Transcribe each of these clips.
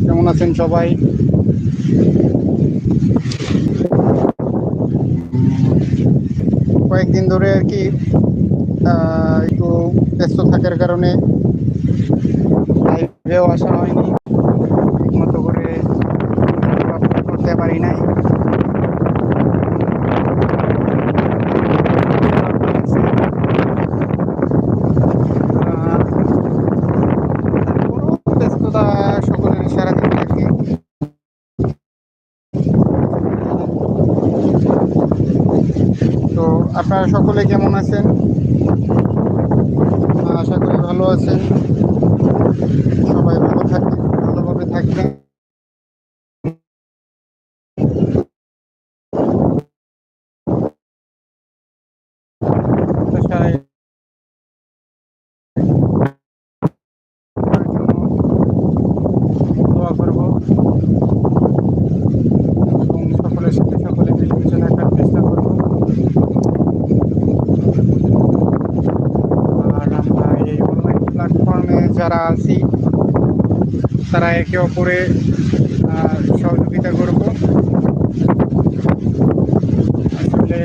কেমন আছেন সবাই? কয়েকদিন ধরে আর কি একটু ব্যস্ত থাকার কারণে আসা হয়নি ঠিকমতো করে upload করতে পারি নাই আহ, তারপরও ব্যস্ততা সকলের সারাদিন আর কি তো আপনারা সকলে কেমন আছেন আশা করি ভালো আছেন সবাই ভালো থাকবেন ভালোভাবে থাকবেন আশায় দোয়া করব এবং সকলের সাথে সকলে মিলেমিশে থাকার চেষ্টা করব আর আমরা এই অনলাইন প্ল্যাটফর্মে যারা আছি তারা একে অপরে সহযোগিতা করব। আসলে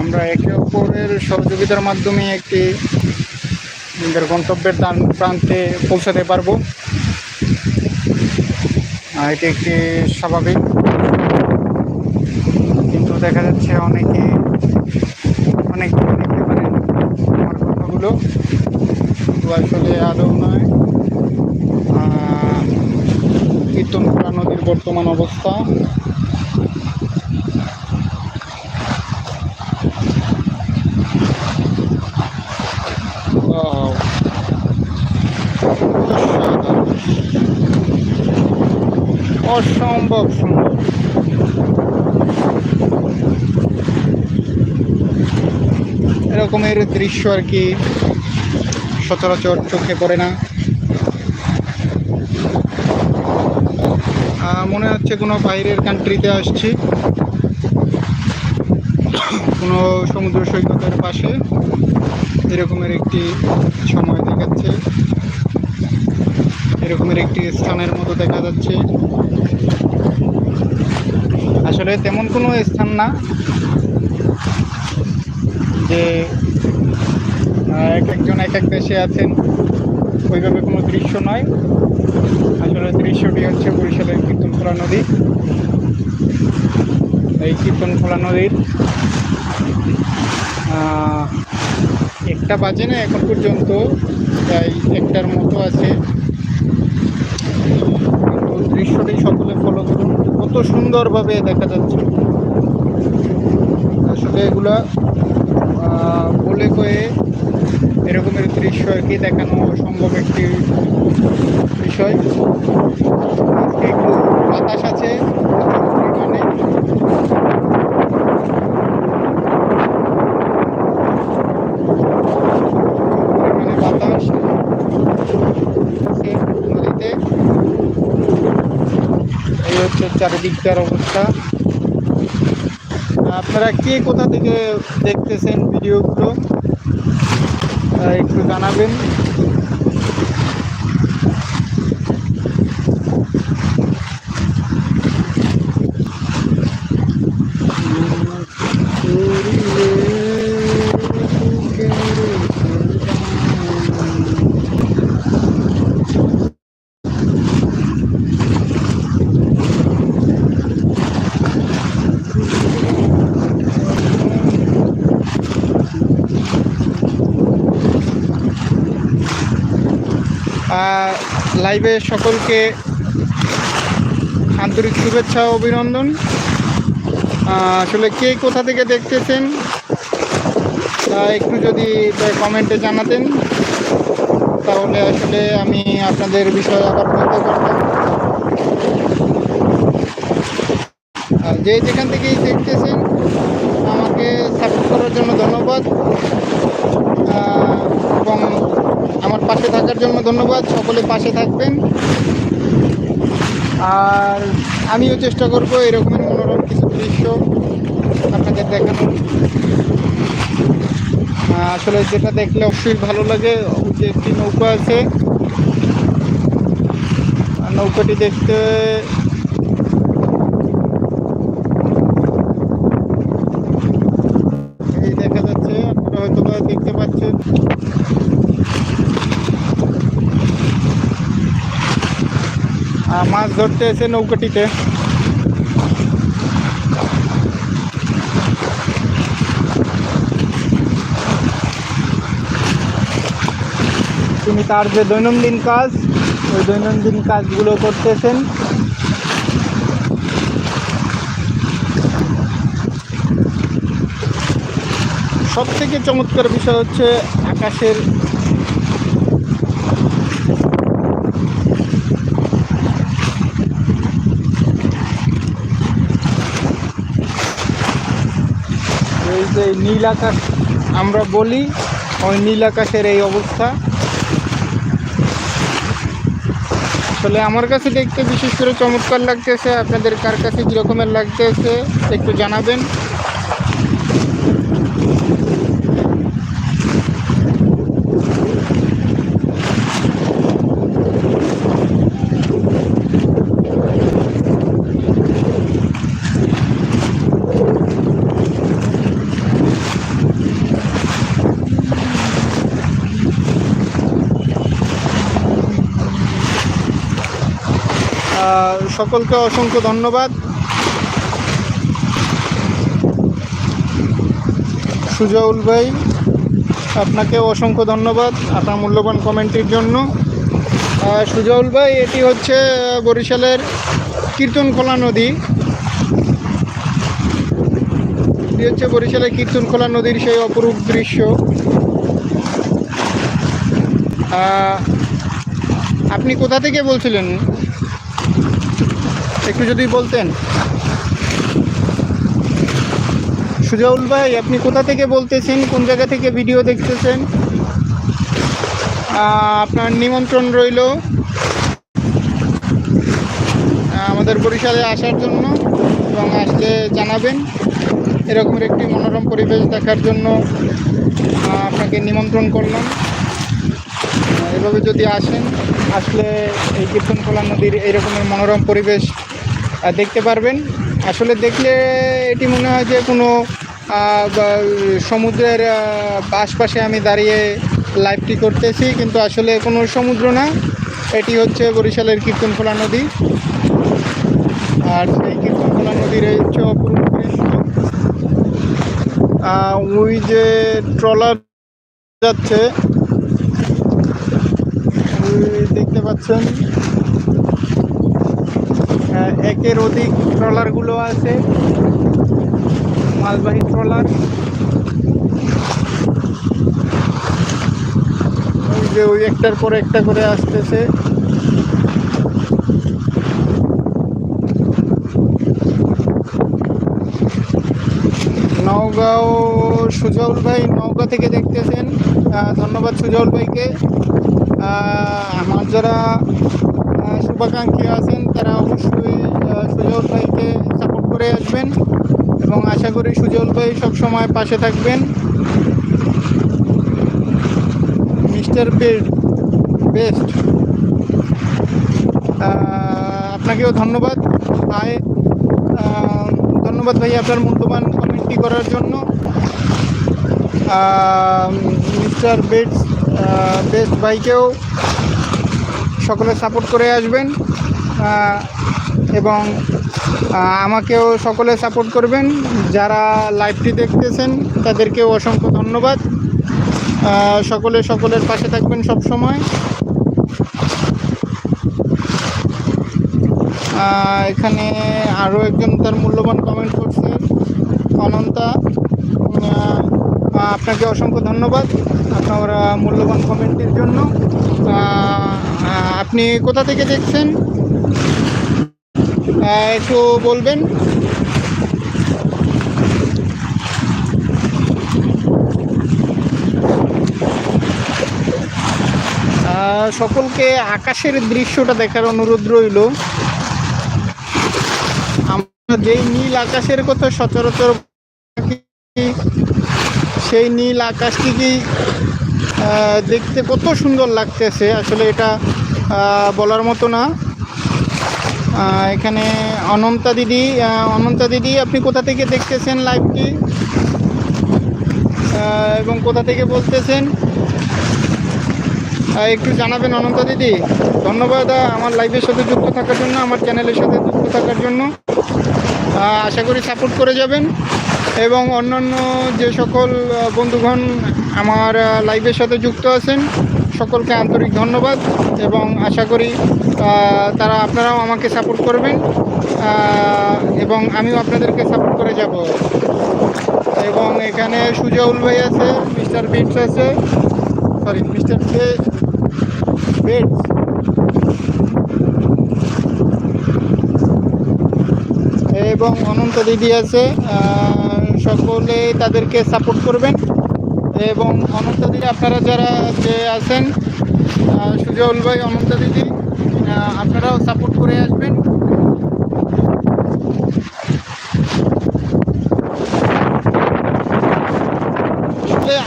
আমরা একে অপরের সহযোগিতার মাধ্যমে একটি নিজের গন্তব্যের প্রান্তে পৌঁছাতে পারব। এটি একটি স্বাভাবিক। কিন্তু দেখা যাচ্ছে অনেকে, অনেক দেখতে পারেন আমার কথাগুলো। আসলে আদৌ নয়। আহ, কীর্তনখোলা নদীর বর্তমান অবস্থা। অসম্ভব সুন্দর। এরকমের দৃশ্য আর কি সচরাচর চোখে পড়ে না। মনে হচ্ছে কোনো বাইরের কান্ট্রিতে আসছি। কোনো সমুদ্র সৈকতের পাশে। এরকমের একটি সময় দেখাচ্ছে। এরকমের একটি স্থানের মতো দেখা যাচ্ছে। আসলে তেমন কোনো স্থান না। যে এক একজন এক এক দেশে আছেন, ওইভাবে কোনো দৃশ্য নয়। আসলে দৃশ্যটি হচ্ছে বরিশালের কীর্তনখোলা নদী। এই কীর্তনখোলা নদীর একটা বাজে না এখন পর্যন্ত, প্রায় একটার মতো আছে। দৃশ্যটি সকলে ফলো করুন। কত সুন্দরভাবে দেখা যাচ্ছে। আসলে এগুলা বলে কয়ে এরকমের দৃশ্য আর কি দেখানো সম্ভব একটি বিষয়। একটু আছে। পরিমাণে বাতাস নদীতে। এই হচ্ছে চারিদিককার অবস্থা। আপনারা কে কোথা থেকে দেখতেছেন ভিডিওগুলো একটু জানাবেন। লাইভে সকলকে আন্তরিক শুভেচ্ছা অভিনন্দন। আসলে কে কোথা থেকে দেখতেছেন, তা একটু যদি কমেন্টে জানাতেন, তাহলে আসলে আমি আপনাদের বিষয়ে আবার বলতে পারতাম। যে যেখান থেকেই দেখতেছেন, আমাকে সাপোর্ট করার জন্য ধন্যবাদ। এবং পাশে থাকার জন্য ধন্যবাদ। সকলে পাশে থাকবেন। আর আমিও চেষ্টা করব এরকমের মনোরম কিছু দৃশ্য আপনাদের দেখানোর। আসলে যেটা দেখলে অবশ্যই ভালো লাগে। যে একটি নৌকা আছে। নৌকাটি দেখতে এই দেখা যাচ্ছে আপনারা হয়তো বা দেখতে পাচ্ছেন আহ, মাছ ধরতে এসে নৌকাটিতে। তিনি তার যে দৈনন্দিন কাজ, ওই দৈনন্দিন কাজগুলো করতেছেন। সব থেকে চমৎকার বিষয় হচ্ছে আকাশের যে নীল আকাশ আমরা বলি, ওই নীল আকাশের এই অবস্থা। আসলে আমার কাছে দেখতে বিশেষ করে চমৎকার লাগতেছে। আপনাদের কার কাছে কীরকমের লাগতেছে, একটু জানাবেন। সকলকে অসংখ্য ধন্যবাদ। সুজাউল ভাই আপনাকে অসংখ্য ধন্যবাদ আপনার মূল্যবান কমেন্টের জন্য। সুজাউল ভাই, এটি হচ্ছে বরিশালের কীর্তনখোলা নদী। এটি হচ্ছে বরিশালের কীর্তনখোলা নদীর সেই অপরূপ দৃশ্য। আপনি কোথা থেকে বলছিলেন? একটু যদি বলতেন। সুজাউল ভাই, আপনি কোথা থেকে বলতেছেন? কোন জায়গা থেকে ভিডিও দেখতেছেন? আপনার নিমন্ত্রণ রইল। আমাদের বরিশালে আসার জন্য এবং আসলে জানাবেন। এরকমের একটি মনোরম পরিবেশ দেখার জন্য আপনাকে নিমন্ত্রণ করলাম। এভাবে যদি আসেন, আসলে এই কীর্তনখোলা নদীর এইরকমের মনোরম পরিবেশ দেখতে পারবেন। আসলে দেখলে এটি মনে হয় যে কোনো সমুদ্রের আশপাশে আমি দাঁড়িয়ে লাইভটি করতেছি, কিন্তু আসলে কোনো সমুদ্র না। এটি হচ্ছে বরিশালের কীর্তনখোলা নদী। আর সেই কীর্তনখোলা নদীর এই হচ্ছে অপরূপ ওই যে ট্রলার যাচ্ছে দেখতে পাচ্ছেন। একের অধিক ট্রলারগুলো আছে। মালবাহী ট্রলার। ওই যে ওই একটার পর একটা করে আসতেছে। নওগাঁও সুজাউল ভাই নওগাঁ থেকে দেখতেছেন। ধন্যবাদ সুজাউল ভাইকে। আমার যারা শুভাকাঙ্ক্ষী আছেন। তারা অবশ্যই সুজল ভাইকে সাপোর্ট করে আসবেন এবং আশা করি সুজল ভাই সবসময় পাশে থাকবেন। Mister best. বেস্ট আপনাকেও ধন্যবাদ। ভাই ধন্যবাদ ভাই আপনার মূল্যবান কমেন্টটি করার জন্য। মিস্টার বেস্ট বেস্ট ভাইকেও সকলে সাপোর্ট করে আসবেন। এবং আমাকেও সকলে সাপোর্ট করবেন। যারা লাইভটি দেখতেছেন, তাদেরকেও অসংখ্য ধন্যবাদ। সকলে সকলের পাশে থাকবেন সব সময় এখানে আরও একজন তার মূল্যবান কমেন্ট করছে, অনন্তা। আপনাকে অসংখ্য ধন্যবাদ আপনার মূল্যবান কমেন্টের জন্য। আপনি কোথা থেকে দেখছেন? একটু বলবেন? সকলকে আকাশের দৃশ্যটা দেখার অনুরোধ রইল। আমরা যেই নীল আকাশের কথা সচরাচর সেই নীল আকাশটি কি দেখতে কত সুন্দর লাগতেছে, আসলে এটা বলার মতো না। এখানে অনন্তা দিদি অনন্তা দিদি, আপনি কোথা থেকে দেখতেছেন লাইভটি এবং কোথা থেকে বলতেছেন? একটু জানাবেন অনন্ত দিদি। ধন্যবাদ আমার লাইভের সাথে যুক্ত থাকার জন্য, আমার চ্যানেলের সাথে যুক্ত থাকার জন্য। আশা করি সাপোর্ট করে যাবেন। এবং অন্যান্য যে সকল বন্ধুগণ আমার লাইভের সাথে যুক্ত আছেন সকলকে আন্তরিক ধন্যবাদ এবং আশা করি তারা আপনারাও আমাকে সাপোর্ট করবেন এবং আমিও আপনাদেরকে সাপোর্ট করে যাব। এবং এখানে সুজাউল ভাই আছে, মিস্টার বিটস আছে সরি মিস্টার বেটস। এবং অনন্ত দিদি আছে সকলে তাদেরকে সাপোর্ট করবেন। এবং অনন্ত দিদি, আপনারা যারা যে আছেন সুজল ভাই, অনন্ত দিদি আপনারাও সাপোর্ট করে আসবেন।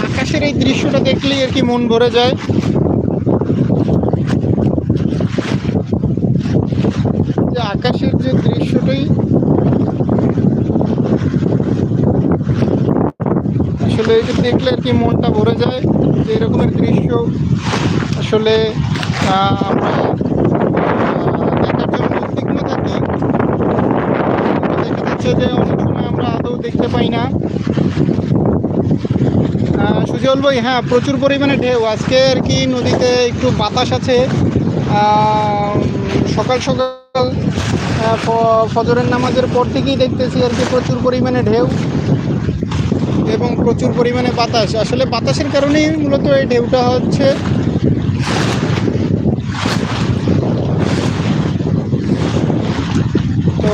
আকাশের এই দৃশ্যটা দেখলেই আর কি মন ভরে যায় যে আকাশের যে দৃশ্যটাই আসলে এটা দেখলে আর কি মনটা ভরে যায় যে এরকমের দৃশ্য। আসলে আমরা দেখার জন্য উদ্বিগ্ন থাকি। দেখা যাচ্ছে যে অনেক সময় আমরা আদৌ দেখতে পাই না। সুজল ভাই হ্যাঁ প্রচুর পরিমাণে ঢেউ। আজকে আর কি নদীতে একটু বাতাস আছে। সকাল সকাল ফজরের নামাজের পর থেকেই দেখতেছি আর কি প্রচুর পরিমাণে ঢেউ। এবং প্রচুর পরিমাণে বাতাস। আসলে বাতাসের কারণেই মূলত এই ঢেউটা হচ্ছে। তো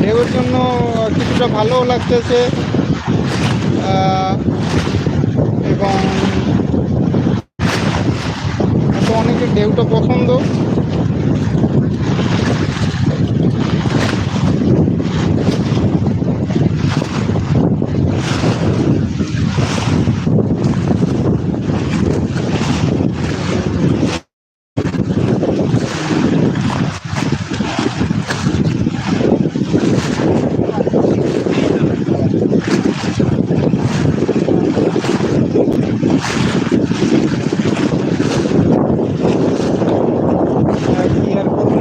ঢেউয়ের জন্য কিছুটা ভালো লাগতেছে এবং অনেকের ঢেউটা পছন্দ আর কি আর করব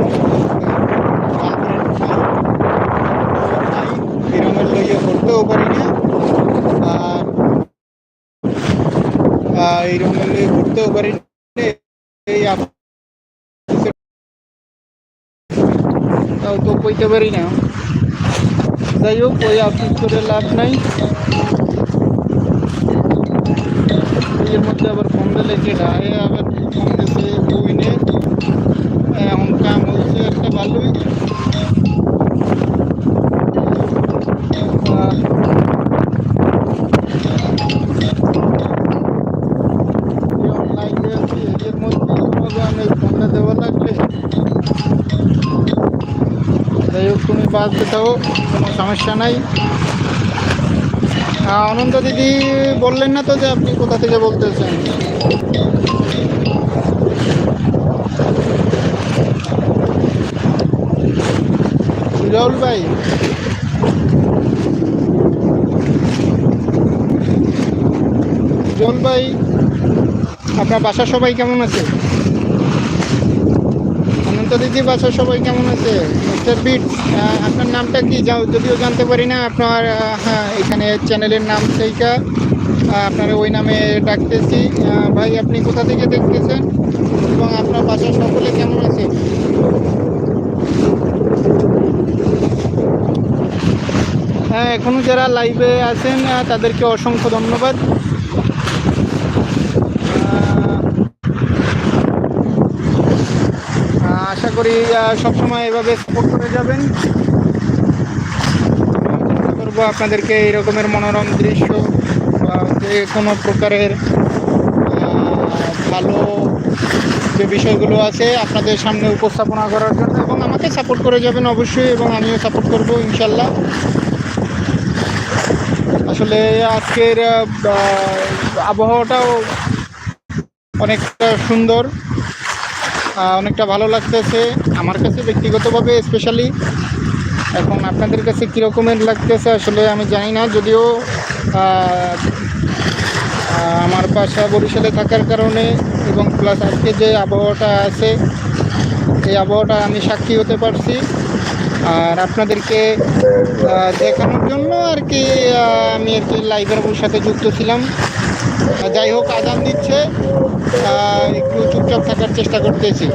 বিরমের লইয়া করতেও পারি না আর আহ, এই রঙের লইয়া করতেও পারি না এই আপ- তাও তো কইতে পারি না যাই হোক ওই আফিস করে লাভ নাই এর মধ্যে আবার ফোন দিলে যেটা এ আবার ফোন দিছে বইনে এখন কাম হচ্ছে একটা ভালোই বাদ দাও কোনো সমস্যা নাই। অনন্ত দিদি বললেন না তো যে আপনি কোথা থেকে বলতেছেন? রাহুল ভাই। জল ভাই, আপনার বাসার সবাই কেমন আছে? দিদি বাসার সবাই কেমন আছে? মিস্টার বিট আপনার নামটা কি? যা- যদিও জানতে পারি না, আপনার হ্যাঁ এখানে চ্যানেলের নাম সেইটা আপনার ওই নামে ডাকতেছি। ভাই, আপনি কোথা থেকে দেখতেছেন? এবং আপনার বাসার সকলে কেমন আছে? হ্যাঁ এখনও যারা লাইভে আছেন তাদেরকে অসংখ্য ধন্যবাদ। করি সবসময় এভাবে সাপোর্ট করে যাবেন। চেষ্টা করব আপনাদেরকে এই রকমের মনোরম দৃশ্য বা যে কোনো প্রকারের ভালো যে বিষয়গুলো আছে আপনাদের সামনে উপস্থাপনা করার জন্য এবং আমাকে সাপোর্ট করে যাবেন অবশ্যই এবং আমিও সাপোর্ট করব, ইনশাল্লাহ। আসলে আজকের আবহাওয়াটাও অনেকটা সুন্দর। অনেকটা ভালো লাগতেছে। আমার কাছে ব্যক্তিগতভাবে স্পেশালি এখন আপনাদের কাছে কীরকমের লাগতেছে আসলে আমি জানি না। যদিও আমার বাসা বরিশালে থাকার কারণে এবং প্লাস আজকে যে আবহাওয়াটা আছে, এই আবহাওয়াটা আমি সাক্ষী হতে পারছি। আর আপনাদেরকে দেখানোর জন্য আর কি আমি আর কি লাইভের সাথে যুক্ত ছিলাম। যাই হোক আজান দিচ্ছে একটু চুপচাপ থাকার চেষ্টা করতেছি।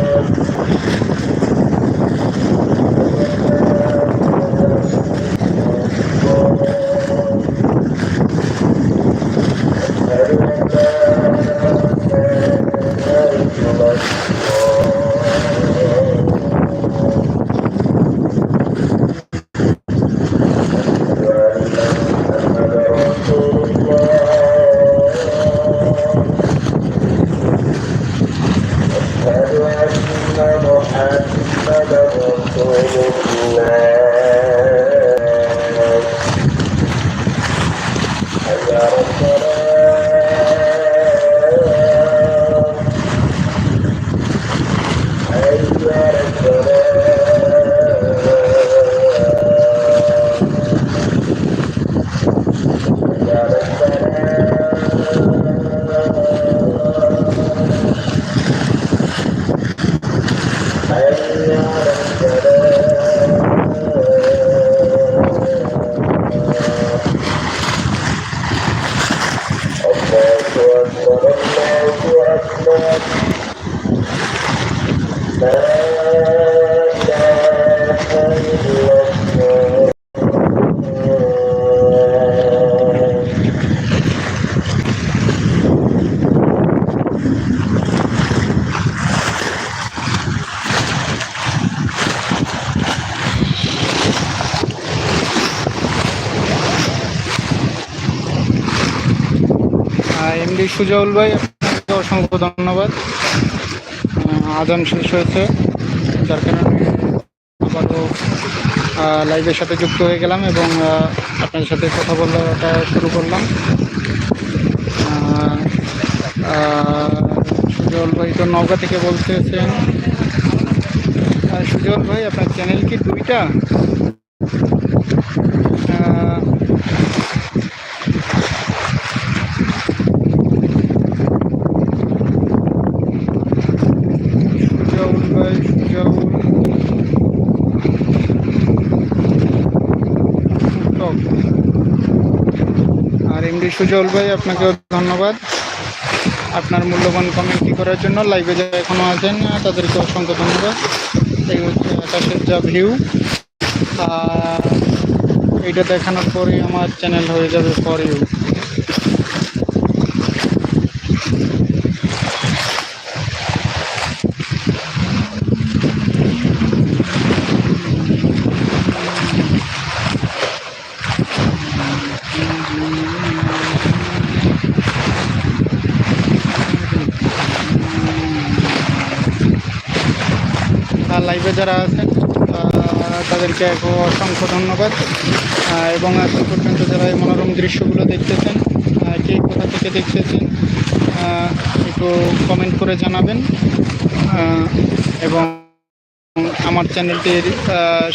এমডি সুজাউল ভাই, আপনাকে অসংখ্য ধন্যবাদ। আদান শেষ হয়েছে, যার কারণে আবারও লাইভের সাথে যুক্ত হয়ে গেলাম এবং আপনাদের সাথে কথা বলাটা শুরু করলাম। সুজল ভাই তো নওগাঁ থেকে বলতেছেন। সুজল ভাই, আপনার চ্যানেল কি দুইটা আহ, সুজাউল ভাই সুজাউল টক। আর এমডি সুজল ভাই আপনাকে ধন্যবাদ। আপনার মূল্যবান কমেন্টটি করার জন্য লাইভে যারা এখনও আছেন তাদেরকে অসংখ্য ধন্যবাদ। এই হচ্ছে আকাশের যা ভিউ আর এইটা দেখানোর পরে আমার চ্যানেল হয়ে যাবে ফর ইউ লাইভে যারা আছেন তাদেরকে অসংখ্য ধন্যবাদ। এবং আজ পর্যন্ত যারা এই মনোরম দৃশ্যগুলো দেখতেছেন কে কোথা থেকে দেখতেছেন একটু কমেন্ট করে জানাবেন। এবং আমার চ্যানেলটির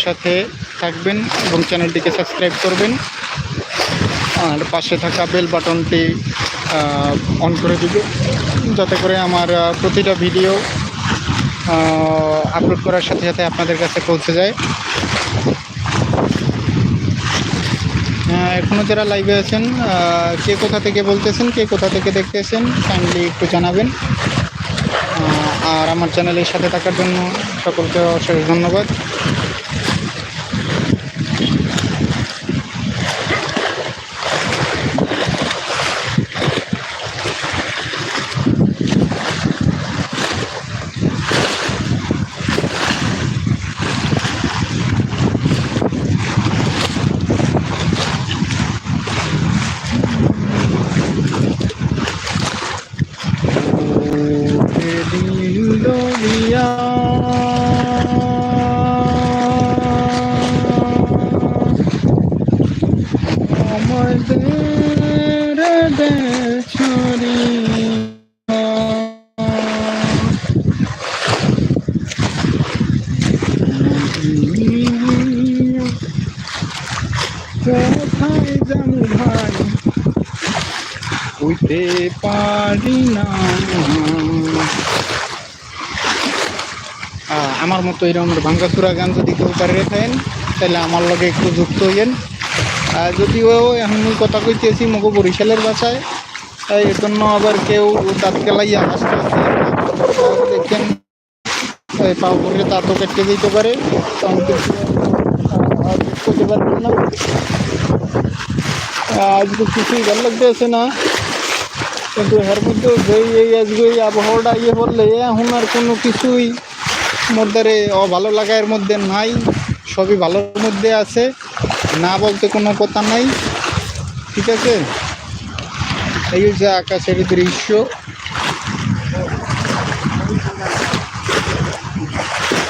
সাথে থাকবেন এবং চ্যানেলটিকে সাবস্ক্রাইব করবেন। আর পাশে থাকা বেল বাটনটি অন করে দিবে যাতে করে আমার প্রতিটা ভিডিও আপলোড করার সাথে সাথে আপনাদের কাছে পৌঁছে যায়। এখনও এখনও যারা লাইভে আছেন কে কোথা থেকে বলতেছেন, কে কোথা থেকে দেখতেছেন কাইন্ডলি একটু জানাবেন। আর আমার চ্যানেলের সাথে থাকার জন্য সকলকে অশেষ ধন্যবাদ। ভুলতে পারি না আমার মতো এরকম ভাঙ্গাচুরা গান যদি কেউ পারে থাকেন তাহলে আমার লগে একটু যুক্ত হইয়েন আর যদিও মুই কথা কইতেছি মগো বরিশালের বাসায় তাই এর জন্য আবার কেউ দাঁত হাসতে দেখেন পাও করে দাঁতও কেটে দিতে পারে না আজকে কিছুই ভালো লাগতেছে না কিন্তু এর মধ্যে যেই এই আজকে এই আবহাওয়াটা ইয়ে বললে এখন আর কোনো কিছুই মধ্যে অ ভালো লাগার মধ্যে নাই, সবই ভালোর মধ্যে আছে, না বলতে কোনো কথা নাই, ঠিক আছে? এই হচ্ছে আকাশের দৃশ্য।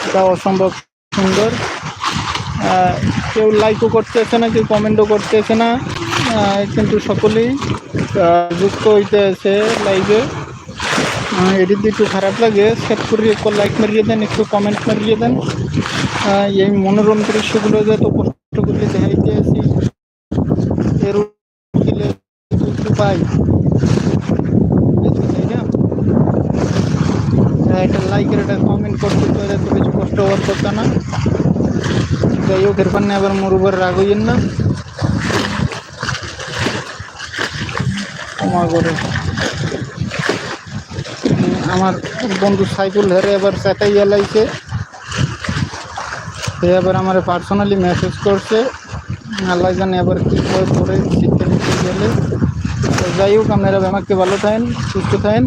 এটা অসম্ভব সুন্দর। কেউ লাইকও করতেছে না, কেউ কমেন্টও করতেছে না। কিন্তু সকলেই যুক্ত হইতে আছে লাইভে দিয়ে একটু খারাপ লাগে সেট করে একটু লাইক মারিয়ে দেন, একটু কমেন্ট মারিয়ে দেন। এই মনোরম দৃশ্যগুলো যে এত কষ্ট করে দেখাইতে আছি, এর পাই। একটা লাইকের একটা কমেন্ট করতে তো এত কিছু কষ্ট হওয়ার কথা না। যাই হোক পান্নে আবার মোর উপর রাগ হইয়েন না। করে উম, আমার বন্ধু সাইফুল হেরে এবার চেতাইয়া লাইছে সে এবার আমার পার্সোনালি মেসেজ করছে। আল্লাহ জানে এবার কী করে পরে শিখতে গেলে। যাই হোক আপনারা আমাকে ভালো থাকেন সুস্থ থাকেন।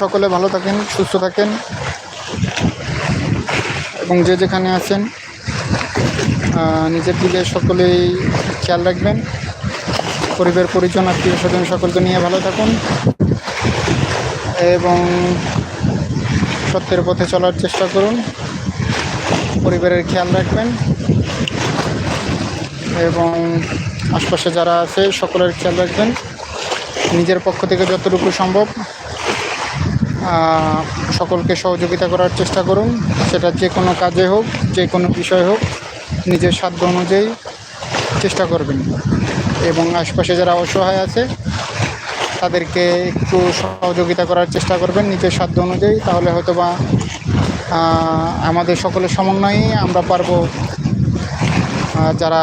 সকলে ভালো থাকেন সুস্থ থাকেন। এবং যে যেখানে আছেন। নিজের দিকে সকলেই খেয়াল রাখবেন। পরিবার পরিজন, আত্মীয় স্বজন সকলকে নিয়ে ভালো থাকুন এবং সত্যের পথে চলার চেষ্টা করুন। পরিবারের খেয়াল রাখবেন এবং আশপাশে যারা আছে সকলের খেয়াল রাখবেন। নিজের পক্ষ থেকে যতটুকু সম্ভব সকলকে সহযোগিতা করার চেষ্টা করুন। সেটা যে কোনো কাজে হোক, যে কোনো বিষয় হোক। নিজের সাধ্য অনুযায়ী চেষ্টা করবেন। এবং আশপাশে যারা অসহায় আছে, তাদেরকে একটু সহযোগিতা করার চেষ্টা করবেন নিজের সাধ্য অনুযায়ী। তাহলে হয়তো বা আমাদের সকলের সমন্বয়ে আমরা পারব যারা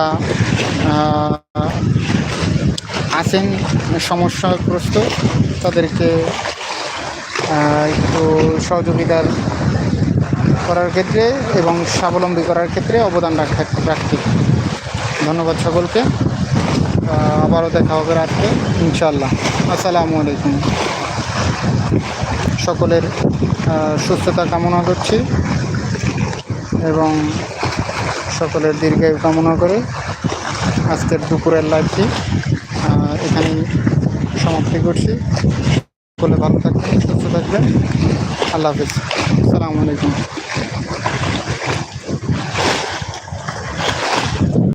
আছেন, সমস্যাগ্রস্ত, তাদেরকে একটু সহযোগিতার করার ক্ষেত্রে এবং স্বাবলম্বী করার ক্ষেত্রে অবদান রাখতে রাখতে ধন্যবাদ সকলকে। আবারও দেখা হবে রাত্রে ইনশাল্লাহ আসসালামু আলাইকুম। সকলের সুস্থতা কামনা করছি এবং সকলের দীর্ঘায়ু কামনা করে আজকের দুপুরের লাইভটি এখানেই সমাপ্তি করছি। সকলে ভালো থাকবেন, সুস্থ থাকবেন। আল্লাহ হাফিজ। আসসালামু আলাইকুম।